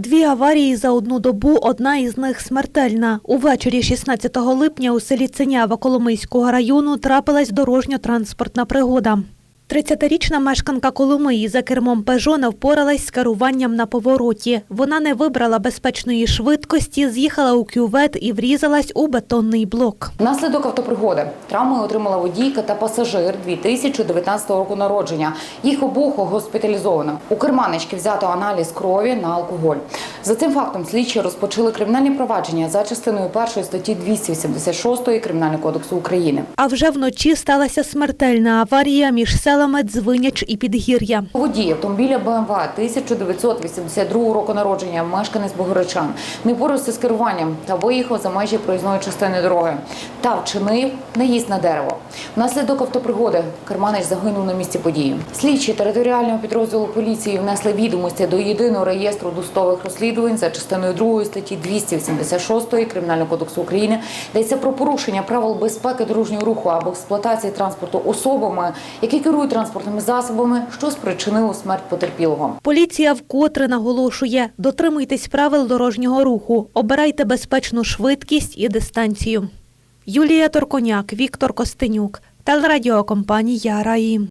Дві аварії за одну добу, одна із них смертельна. Увечері 16 липня у селі Ценява Коломийського району трапилась дорожньо-транспортна пригода. 30-річна мешканка Коломиї за кермом Пежо не впоралась з керуванням на повороті. Вона не вибрала безпечної швидкості, з'їхала у кювет і врізалась у бетонний блок. Внаслідок автопригоди травми отримала водійка та пасажир 2019 року народження. Їх обох госпіталізовано. У керманички взято аналіз крові на алкоголь. За цим фактом слідчі розпочали кримінальні провадження за частиною першої статті 286 Кримінального кодексу України. А вже вночі сталася смертельна аварія між селами Дзвиняч і Підгір'я. Водій автомобіля БМВ 1982 року народження, мешканець Богородчан, не порався з керуванням та виїхав за межі проїзної частини дороги та вчинив наїзд на дерево. Внаслідок автопригоди Керманич загинув на місці події. Слідчі територіального підрозділу поліції внесли відомості до єдиного реєстру досудових розслідувань за частиною 2 статті 286 Кримінального кодексу України, йдеться про порушення правил безпеки дорожнього руху або експлуатації транспорту особами, які керують транспортними засобами, що спричинило смерть потерпілого. Поліція вкотре наголошує, дотримуйтесь правил дорожнього руху, обирайте безпечну швидкість і дистанцію. Юлія Торконяк, Віктор Костенюк, телерадіокомпанія Раї.